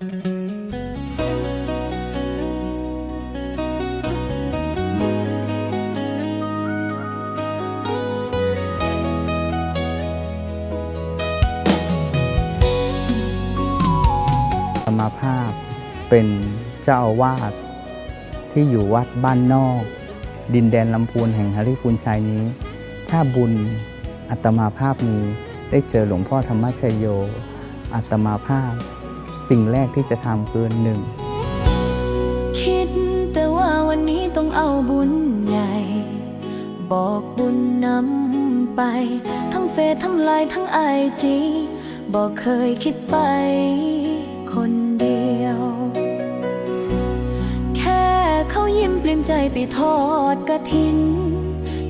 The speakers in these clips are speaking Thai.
ธรรมาภาพเป็นเจ้าอาวาสที่อยู่วัดบ้านนอก ดินแดนลำพูนแห่งฮาริพูนชัยนี้ ถ้าบุญอัตมาภาพนี้ได้เจอหลวงพ่อธรรมชโย อัตมาภาพ สิ่งแรกที่จะทำคือหนึ่งคิดแต่ว่าวันนี้ต้องเอาบุญใหญ่ บอกบุญนำไป ทั้งเฟซทั้งไลน์ทั้งไอจีบอกเคยคิดไป คนเดียว แค่เขายิ้มปลิมใจไปทอดกระถิน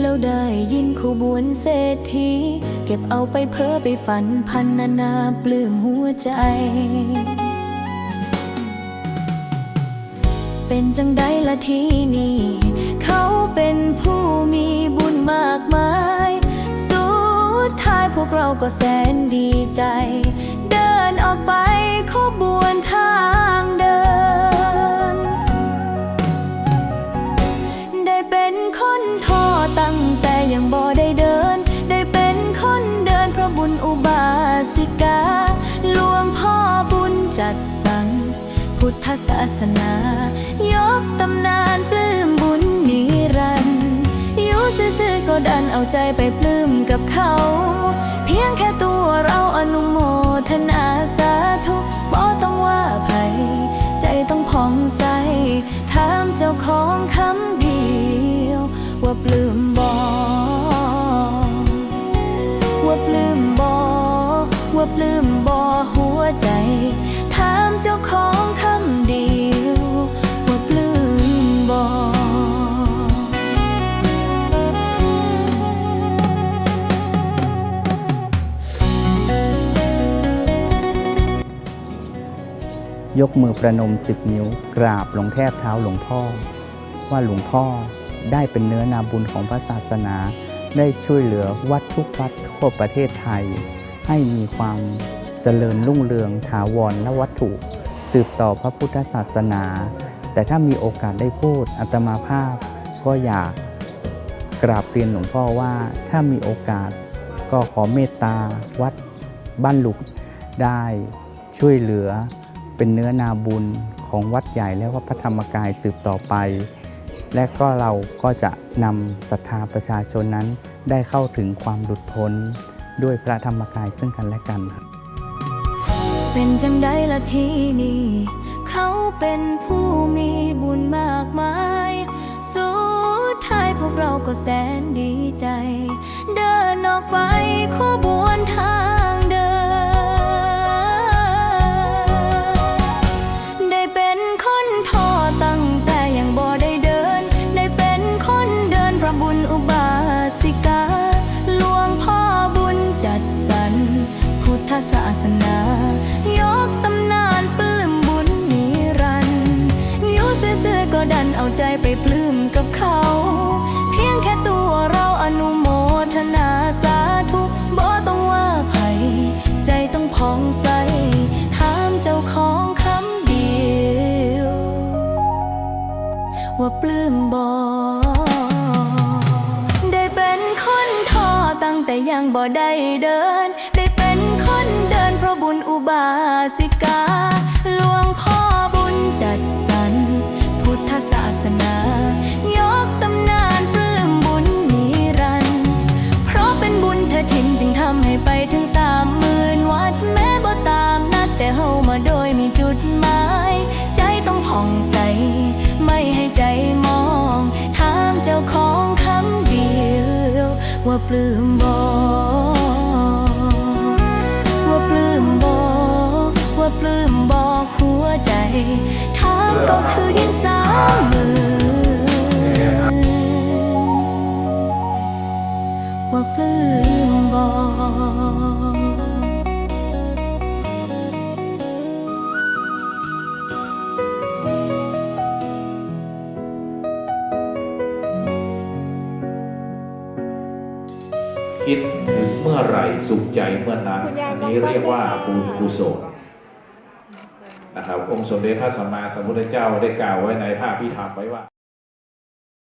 แล้วได้ยินขบวนเศรษฐีเก็บเอาไปเพ้อไปฝันพันนานาปลื้มหัวใจ เป็นจังใดละทีนี่เขาเป็นผู้มีบุญมากมาย สุดท้ายพวกเราก็แสนดีใจ เดินออกไปขบวนทางเดิน ได้เป็นคนท่อตั้งแต่ยังบ่ได้เดิน ได้เป็นคนเดินเพราะบุญอุบาสิกา หลวงพ่อบุญจัด ทธศาสนา ยกตำนานปลื้มบุญนิรันด์อยู่ซื่อๆก็ดันเอาใจไปปลื้มกับเขา เพียงแค่ตัวเราอนุโมทนาสาธุบ่ต้องว่าไผใจต้องผ่องใส ถามเจ้าของคำเดียว ว่าปลื้มบอว่าปลื้มบอว่าปลื้มบอหัวใจ ถามเจ้าของ ยกมือประนมสิบนิ้ว กราบลงแทบเท้าหลวงพ่อ ว่าหลวงพ่อได้เป็นเนื้อนาบุญของพระศาสนา ได้ช่วยเหลือวัดทุกวัดทั่วประเทศไทย ให้มีความเจริญรุ่งเรืองถาวรและวัตถุ สืบต่อพระพุทธศาสนา แต่ถ้ามีโอกาสได้พูดอัตมาภาพ ก็อยากกราบเรียนหลวงพ่อว่าถ้ามีโอกาสก็ขอเมตตาวัดบ้านหลุกได้ช่วยเหลือ เป็นเนื้อนาบุญของวัดใหญ่และวัดพระธรรมกายสืบต่อไป และก็เราก็จะนำศรัทธาประชาชนนั้นได้เข้าถึงความหลุดพ้น ด้วยพระธรรมกายซึ่งกันและกันครับเป็นจังใดละทีนี่เขาเป็นผู้มีบุญมากมาย สุดท้ายพวกเราก็แสนดีใจ เดินออกไปขอบุ ระบุญอุบาสิกา หลวงพ่อบุญจัดสรร พุทธศาสนา ยกตำนานปลื้มบุญนิรันด์อยู่ซื่อๆก็ดันเอาใจไปปลื้มกับเขา เพียงแค่ตัวเราอนุโมทนาสาธุบ่ต้องว่าไผใจต้องผ่องใสถามเจ้าของคำเดียว ว่าปลื้มบ บ่ได้เดิน ได้เป็นคนเดินเพราะบุญอุบาสิกา ว่าปลื้มบอว่าปลื้มบอว่าปลื้มบอหัวใจถามก็คือยินสามมือ คิดถึงเมื่อไหร่สุขใจเมื่อนั้นคุณยายอันนี้เรียกว่าบุญกุศลนะครับองค์สมเด็จพระสัมมาสัมพุทธเจ้าได้กล่าวไว้ในพระพิธรรมไว้ว่า